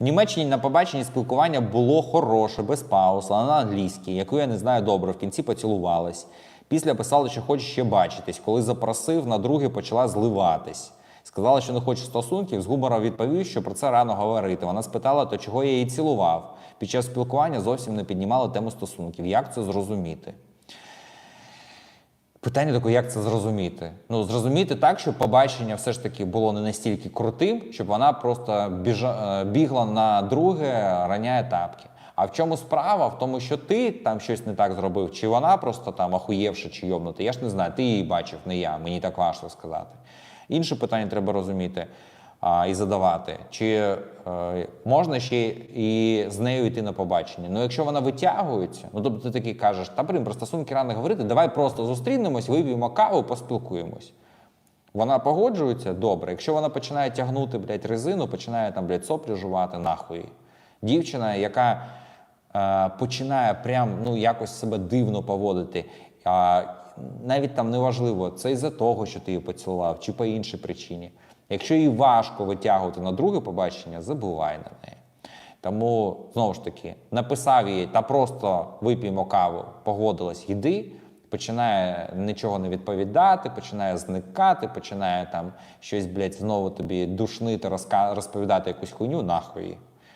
Німеччині на побаченні спілкування було хороше, без пауз, але на англійській, яку я не знаю добре, в кінці поцілувались. Після писали, що хоче ще бачитись. Коли запросив, на друге почала зливатись. Сказала, що не хоче стосунків. З гумором відповів, що про це рано говорити. Вона спитала, то чого я її цілував. Під час спілкування зовсім не піднімала тему стосунків. Як це зрозуміти? Питання таке, як це зрозуміти? Ну, зрозуміти так, щоб побачення все ж таки було не настільки крутим, щоб вона просто біжа, е, бігла на друге, раняє тапки. А в чому справа? В тому, що ти там щось не так зробив, чи вона просто там ахуєвша чи йобнута. Я ж не знаю, ти її бачив, не я, мені так важко сказати. Інше питання треба розуміти а, і задавати. Чи е, можна ще і з нею йти на побачення? Ну, якщо вона витягується, ну тобто ти такий кажеш, та блін, про стосунки рано говорити, давай просто зустрінемось, вип'ємо каву, поспілкуємось. Вона погоджується добре. Якщо вона починає тягнути блядь, резину, починає там блядь, соплі жувати, нахуй. Дівчина, яка починає прям ну, якось себе дивно поводити. А, навіть там неважливо, це із-за того, що ти її поцілував, чи по іншій причині. Якщо їй важко витягувати на друге побачення, забувай на неї. Тому знову ж таки написав їй та просто вип'ємо каву, погодилась, йди. Починає нічого не відповідати, починає зникати, починає там щось, блядь, знову тобі душнити, розповідати якусь хуйню, нахуй. її.